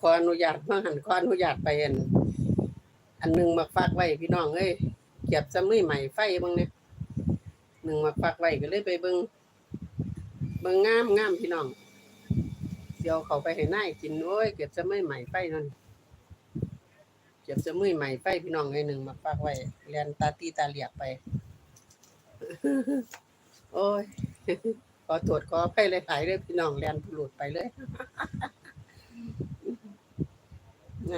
ขออนุญาตมาหันขออนุญาตไปอันอันหนึ่งมาฝากไว้พี่น้องเอ้ยเก็บซะมือใหม่ไฟบิ่งเนี่ยหนึ่งมาฝากไว้ก็เลยไปเบิ่งเบิ่งงามงามพี่น้องเดี๋ยวเขาไปให้นายกินโอ้ยเก็บซะมือใหม่ไฟนั่นเก็บซะมือใหม่ไฟพี่น้องไอ้หนึ่งมาฝากไว้เรียนตาตีตาเหลียกไปโอ้ยขอตรวจขอไปเลยหายเลยพี่น้องเรียนหลุดไปเลย เ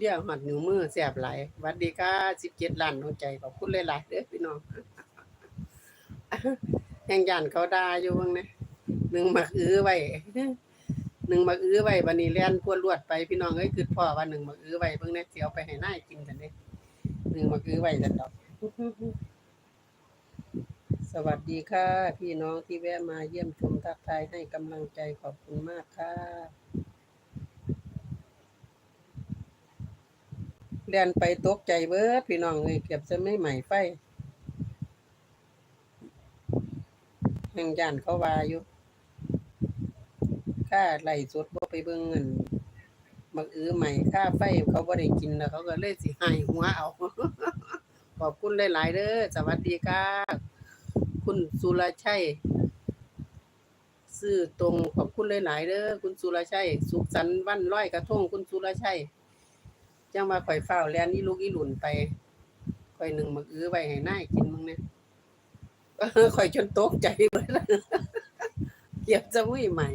รียกหัดนิ้วมือแสบไหลวัดดีค่ะสิบเจ็ดล้านดวงใจขอบคุณหลายๆเด้อพี่น้องแห่งยันเขาด่าอยู่บ้างนะหนึ่งมักอื้อไว้หนึ่งมักอื้อไว้บันนี้เลียนพวดลวดไปพี่น้องเอ้ยคือพ่อว่าหนึ่งมักอื้อไว้เบิ่งนะเสียวไปให้นายกินกันเด้หนึ่งมักอื้อไว้จันดอก สวัสดีค่ะ พี่น้องที่แวะมาเยี่ยมชมทักทายให้กำลังใจขอบคุณมากค่ะเรียนไปตกใจเบิดพี่น้องเลยเก็บจะไม่ใหม่ไฟแห่งย่านเขาวาอยู่ค่าไหลสดบ่ไปเบิ่งเงินบักอื้อใหม่ค่าไฟเขาบ่ได้กินแล้วเขาก็เลยสิให้หัวเอาขอบคุณหลาย ๆเด้อสวัสดีค่ะ คุณสุรชัยซื้อตรงขอบคุณหลายๆเด้อคุณสุรชัย สุขสันต์วันร้อยกระทงคุณสุรชัยจังว่าข่อยเฝ้าวแลนนี่ลูกอีหลุนไปข่อยหนึ่งมักอื้อไว้ให้นายกินมึงเนี่ยข่อยจนตกใจเบิดเก็บจะมุ้ยใหม่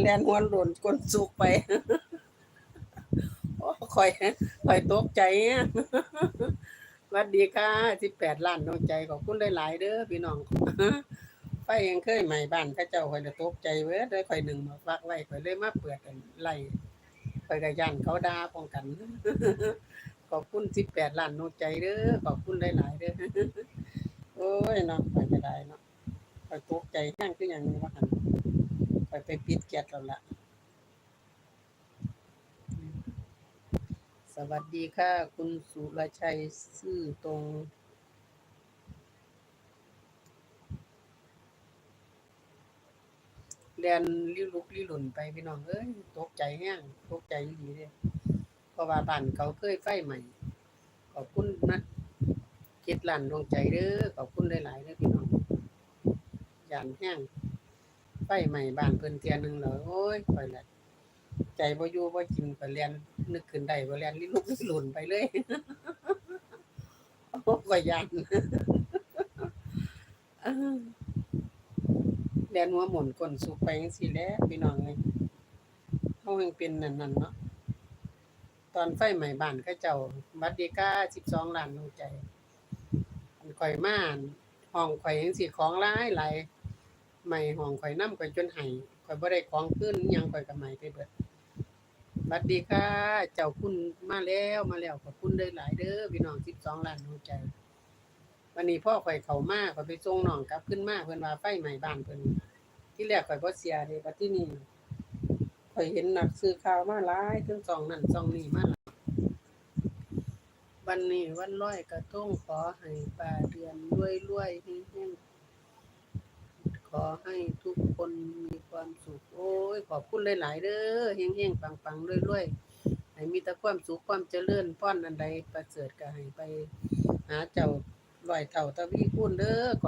แลนหัวหล่นก้นสุกไปโอ้ข่อยข่อยตกใจอะ วัสดีค่ะสิบแปดล้านน้องใจขอบคุณหลายๆเด้อพี่น้องไฟยังเคยใหม่บ้านเข้าเจ้าข่อยจะตกใจเว้ยได้ข่อยหนึ่งมาฟักไว้ข่อยเลยมาเปิดอันไล่ข่อยก็ยันเขาด่าป้องกัน ขอบคุณสิบแปดล้านน้องใจเด้อขอบคุณหลายๆเด้อโอ้ยนาะข่อยจะได้เนาะข่อยตกใจแห้งคืออย่างนี้ว่าหันข่อยไปปิดแก๊สแล้วล่ะ สวัสดีค่ะ คุณสุรชัยซื่อตรง เรียนลิลุกลิหลุนไปพี่น้องเอ้ยตกใจแห้งตกใจดีเลยเพราะว่าบ้านเขาเคยไฟใหม่ขอบคุณนะเจ็ดล้านดวงใจเด้อขอบคุณหลายๆเด้อพี่น้องยานแห้งไฟใหม่บ้านเพิ่นเทียหนึ่งเหรอโอ้ยไปละ ใจบ่อยู่บ่กินไปเรียนนึกขึ้นได้บ่เรียนลิลุกลิหลุนไปเลยโอ้ก็ยานแลนหัวหมุนก้นสุกไปจังซี่แหล้วพี่น้องเอ้ยเฮายังเป็นนั่นนั่นเนาะตอนไฟใหม่บ้านเขาเจ้าบัดดีกา12ล้านดวงใจอันข่อยมานห้องข่อยจังซี่ของหลายหลายใหม่ห้องข่อยนำข่อยจนไห้ข่อยบ่ได้ของคืนยังข่อยก็ใหม่ไปเบิด บัดดีค่ะ เจ้าคุณมาแล้วมาแล้วขอบคุณเด้หลายเด้อพี่น้อง12ล้านดวงใจ วันนี้พ่อข่อยเขามากข่อยไปส่งน้องกลับขึ้นมาเพิ่นว่าไฟไหม้บ้านเพิ่นที่แรกข่อยบ่เสียเด้บัดที่นี่ข่อยเห็นหนักซื้อข่าวมาหลายถึงสองนั่นสองนี่มาหลายวันนี้วันลอยกระทงขอให้ป่าเดือนรวยๆเฮงๆ อให้ทุกคนมีความสุข โอ้ย ขอบคุณหลายๆเด้อเฮงๆปังๆรวยๆให้มีแต่ความสุขความเจริญพรอันใดประเสริฐก็ให้ไป หาเจ้าลอยเท่าตะวีคูณเด้อ